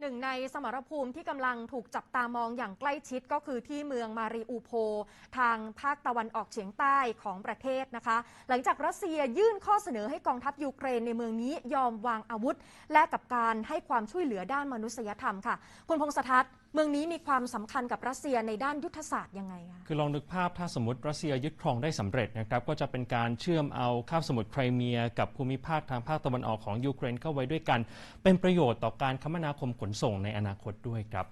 หนึ่งในสมรภูมิที่กำลังถูกจับตามองอย่างใกล้ชิดก็คือที่เมืองมารีอูโพ ทางภาคตะวันออกเฉียงใต้ของประเทศนะคะ หลังจากรัสเซียยื่นข้อเสนอให้กองทัพยูเครนในเมืองนี้ยอมวางอาวุธ และกับการให้ความช่วยเหลือด้านมนุษยธรรมค่ะ คุณพงษทัศน์ เมืองนี้มีความสำคัญกับรัสเซียในด้านยุทธศาสตร์ยังไงคะคือลองนึกภาพถ้าสมมติรัสเซียยึดครองได้สำเร็จนะครับก็จะเป็นการเชื่อมเอาคาบสมุทรไครเมีย กับภูมิภาคทางภาคตะวันออกของยูเครนเข้าไว้ด้วยกัน เป็นประโยชน์ต่อการคมนาคมขนส่งในอนาคตด้วยครับ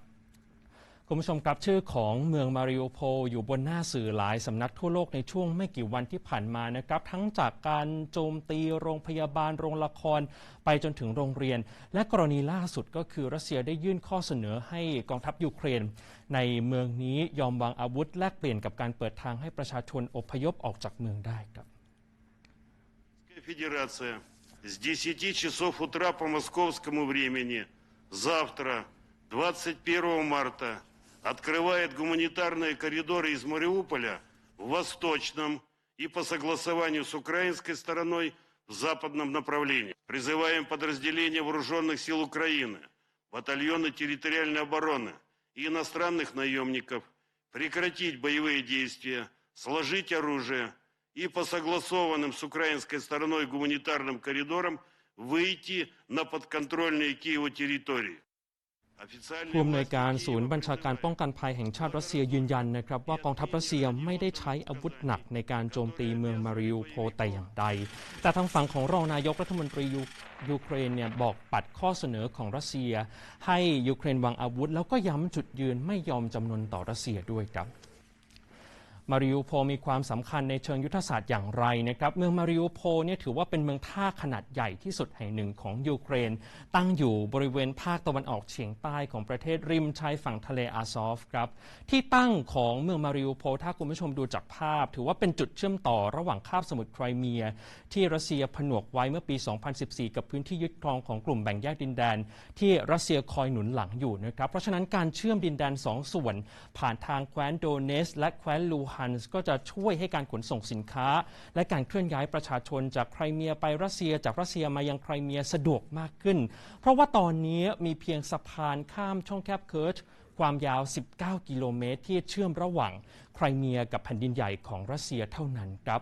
คุณผู้ชมครับชื่อของเมืองมาริโอโพลอยู่บนหน้าสื่อหลายสำนักทั่วโลกในช่วงไม่กี่วันที่ผ่านมานะครับทั้งจากการโจมตีโรงพยาบาลโรงละคร ไปจนถึงโรงเรียน และกรณีล่าสุดก็คือรัสเซียได้ยื่นข้อเสนอให้กองทัพยูเครน ในเมืองนี้ยอมวางอาวุธแลกเปลี่ยนกับการเปิดทางให้ประชาชนอพยพออกจากเมืองได้ครับ Российская Федерация с 10 часов утра по московскому времени завтра, 21 марта, открывает гуманитарные коридоры из Мариуполя в восточном и по согласованию с украинской стороной в западном направлении. Призываем подразделения вооруженных сил Украины, батальоны территориальной обороны и иностранных наемников прекратить боевые действия, сложить оружие и по согласованным с украинской стороной гуманитарным коридорам выйти на подконтрольные Киеву территории. ผู้อำนวยการศูนย์บัญชาการป้องกันภัยแห่งชาติรัสเซียยืนยันนะครับว่ากองทัพรัสเซียไม่ได้ใช้อาวุธหนักในการโจมตีเมืองมาริอูโพแต่อย่างใด แต่ทางฝั่งของรองนายกรัฐมนตรียูยูเครนเนี่ยบอกปัดข้อเสนอของรัสเซีย ให้ยูเครนวางอาวุธ แล้วก็ย้ำจุดยืนไม่ยอมจำนนต่อรัสเซียด้วยครับ มาริอูโพมีความสำคัญในเชิงยุทธศาสตร์อย่างไรนะครับเมืองมาริอูโพเนี่ยถือว่าเป็นเมืองท่าขนาดใหญ่ที่สุดแห่งหนึ่งของยูเครน ตั้งอยู่บริเวณภาคตะวันออกเฉียงใต้ของประเทศริมชายฝั่งทะเลอาซอฟครับที่ตั้งของเมืองมาริอูโพถ้าคุณผู้ชมดูจากภาพ ถือว่าเป็นจุดเชื่อมต่อระหว่างคาบสมุทรไครเมีย ที่รัสเซียผนวกไว้เมื่อปี 2014 กับพื้นที่ยึดครองของกลุ่มแบ่งแยกดินแดน ที่รัสเซียคอยหนุนหลังอยู่นะครับเพราะฉะนั้นการเชื่อมดินแดนสองส่วน ผ่านทางแคว้นโดเนส และแคว้นลูฮนส์ก็จะช่วยให้การขนส่งสินค้า และการเคลื่อนย้ายประชาชนจากไครเมียไปรัสเซียจากรัสเซียมายังไครเมียสะดวกมากขึ้น เพราะว่าตอนนี้มีเพียงสะพานข้ามช่องแคบเคิร์ชความยาว 19 กิโลเมตร ที่เชื่อมระหว่างไครเมียกับแผ่นดินใหญ่ของรัสเซียเท่านั้นครับ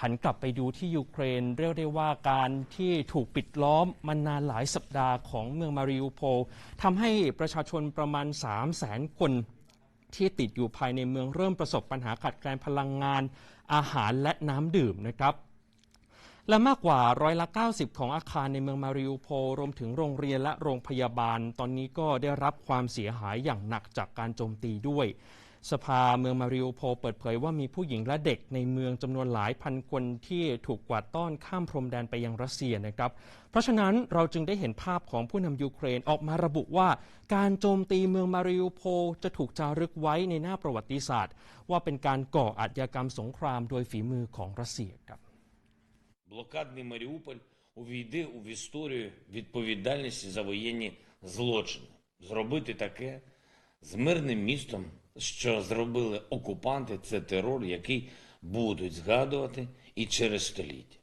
หันกลับไปดูที่ยูเครนเรียกได้ว่าการที่ถูกปิดล้อมมานานหลายสัปดาห์ของเมืองมาริอูโพทำให้ประชาชนประมาณ 3 0 0แสนคน ที่ติดอยู่ภายในเมืองเริ่มประสบปัญหาขาดแคลนพลังงาน อาหารและน้ำดื่มนะครับและมากกว่าร้อยละ 90 ของอาคารในเมืองมาริอูโพรวมถึงโรงเรียนและโรงพยาบาล ตอนนี้ก็ได้รับความเสียหายอย่างหนักจากการโจมตีด้วย สภาเมืองมาริอูโพลเปิดเผยว่ามีผู้หญิงและเด็กในเมืองจำนวนหลายพันคนที่ถูกกวาดต้อนข้ามพรมแดนไปยังรัสเซียนะครับ เพราะฉะนั้นเราจึงได้เห็นภาพของผู้นำยูเครนออกมาระบุว่า การโจมตีเมืองมาริอูโพลจะถูกจารึกไว้ในหน้าประวัติศาสตร์ ว่าเป็นการก่ออาชญากรรมสงครามโดยฝีมือของรัสเซียครับ Блокадний Маріуполь увійде в історію відповідальності за воєнні злочини. Зробити таке з мирним містом, що зробили окупанти, це терор, який будуть згадувати і через століття.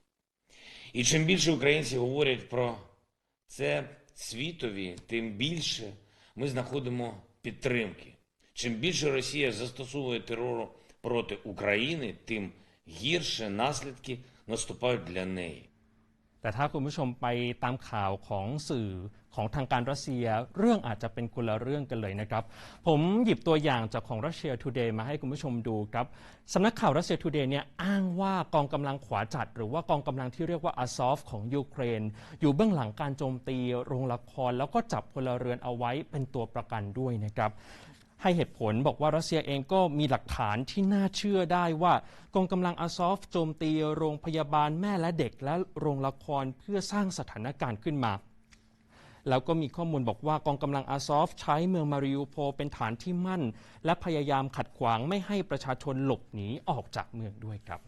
І чим більше українці говорять про це світові, тим більше ми знаходимо підтримки. Чим більше Росія застосовує терору проти України, тим гірше наслідки наступають для неї. แต่ถ้าคุณผู้ชมไปตามข่าวของสื่อของทางการรัสเซีย เรื่องอาจจะเป็นคนละเรื่องกันเลยนะครับ ผมหยิบตัวอย่างจากของรัสเซียทูเดย์มาให้คุณผู้ชมดูครับสำนักข่าวรัสเซียทูเดย์เนี่ยอ้างว่ากองกำลังขวาจัด หรือว่ากองกำลังที่เรียกว่าอาซอฟของยูเครน อยู่เบื้องหลังการโจมตีโรงละคร แล้วก็จับพลเรือนเอาไว้เป็นตัวประกันด้วยนะครับ ให้เหตุผลบอกว่ารัสเซียเองก็มีหลักฐานที่น่าเชื่อได้ว่ากองกำลังอาซอฟโจมตีโรงพยาบาลแม่และเด็ก และโรงละครเพื่อสร้างสถานการณ์ขึ้นมา แล้วก็มีข้อมูลบอกว่ากองกำลังอาซอฟใช้เมืองมาริอูโพเป็นฐานที่มั่น และพยายามขัดขวางไม่ให้ประชาชนหลบหนีออกจากเมืองด้วยครับ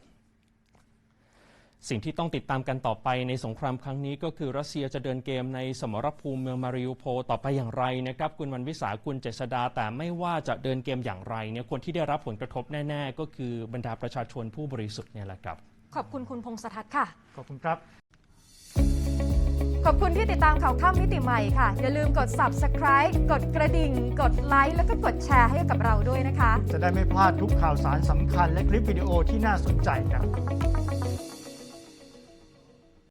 สิ่งที่ต้องติดตามกันต่อไปในสงครามครั้งนี้ก็คือรัสเซียจะเดินเกมในสมรภูมิเมืองมาริอูโพลต่อไปอย่างไรนะครับคุณวันวิสาคุณเจษดา แต่ไม่ว่าจะเดินเกมอย่างไรเนี่ยคนที่ได้รับผลกระทบแน่ ๆ ก็คือบรรดาประชาชนผู้บริสุทธิ์เนี่ยแหละครับ ขอบคุณคุณพงษทัศน์ค่ะ ขอบคุณครับ ขอบคุณที่ติดตามข่าวค่ำมิติใหม่ค่ะ อย่าลืมกด subscribe กดกระดิ่ง กดไลค์แล้วก็กดแชร์ให้กับเราด้วยนะคะ จะได้ไม่พลาดทุกข่าวสารสำคัญและคลิปวิดีโอที่น่าสนใจครับ